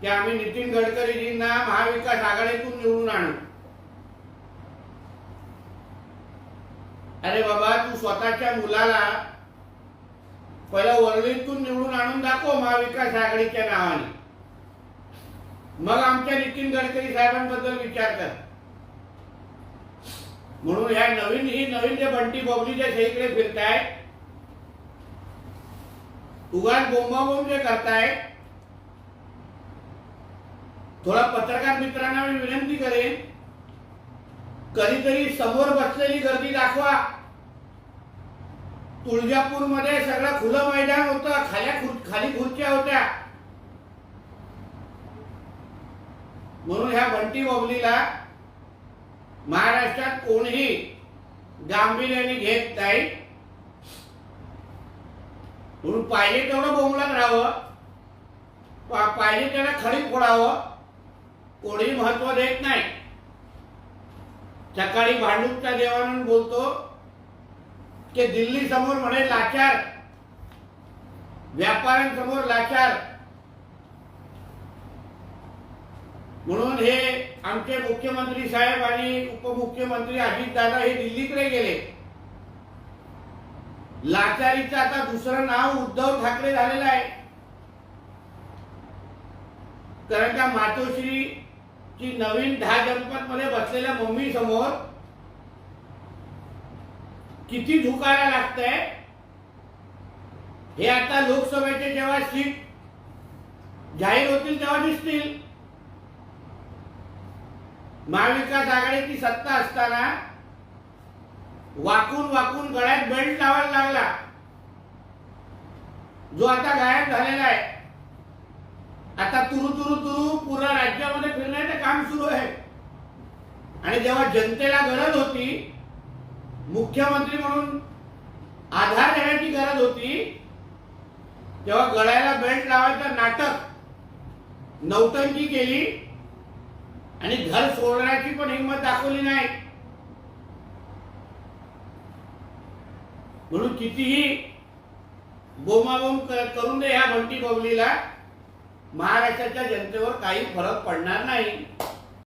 की आम्ही नितीन गडकरीजींना महाविकास आघाडीतून निवडून आणू. अरे बाबा तू स्वतःच्या मुलाला पहिला वर्लीतून निवडून आणून दाखव महाविकास आघाडीच्या नावाने. मग आमच्या नितीन गडकरी साहेबांबद्दल विचार कर. म्हणून ह्या नवीन ही नवीन जे बंटी बबली जे सगळीकडे फिरताय उगाच बोंबाबोंब जे करताय थोडा पत्रकार मित्रांना मी विनंती करेन कधीतरी समोर बसलेली गर्दी दाखवा. तुळजापूरमध्ये सगळं खुलं मैदान होतं खाल्या खुर- खाली खुर्च्या होत्या. म्हणून ह्या बंटी बबलीला महाराष्ट्रात कोणीही गांभीर्याने घेत नाही. म्हणून पाहिजे तेवढं बोंबलात राहावं. पाहिजे त्याला खडी फोडावं. कोणी महत्त्व देत नाही. सकाळी भांडूपच्या देवानंद बोलतो की दिल्ली समोर म्हणे लाचार. व्यापाऱ्यांसमोर लाचार. म्हणून हे आमचे मुख्यमंत्री साहेब आणि उपमुख्यमंत्री अजितदादा हे दिल्लीकडे गेले. लाचारीचं आता दुसरं नाव उद्धव ठाकरे झालेलं आहे. कारण का मातोश्री की नवीन दहा जनपदमध्ये बसलेल्या मम्मी समोर किती झुकायला लागतंय? हे आता लोकसभेचे जेव्हा सीट जाहीर होतील तेव्हा दिसतील. महाविकास आघाडीची सत्ता असताना वाकून वाकून गळ्यात बेल्ट लावायला लागला. जो आता गायब झालेला आहे. आता तुरु तुरु तुरु पुरा राज्यामध्ये फिरण्याचं काम सुरू आहे. आणि जेव्हा जनतेला गरज होती मुख्यमंत्री म्हणून आधार देण्याची गरज होती तेव्हा गळ्याला बेल्ट लावायचं नाटक नौटंकी केली आणि घर सोडण्याची पण हिंमत दाखवली नाही. म्हणून कितीही बोमाबोम करून दे या भंटी बबलीला महाराष्ट्राच्या जनतेवर काही फरक पडणार नाही.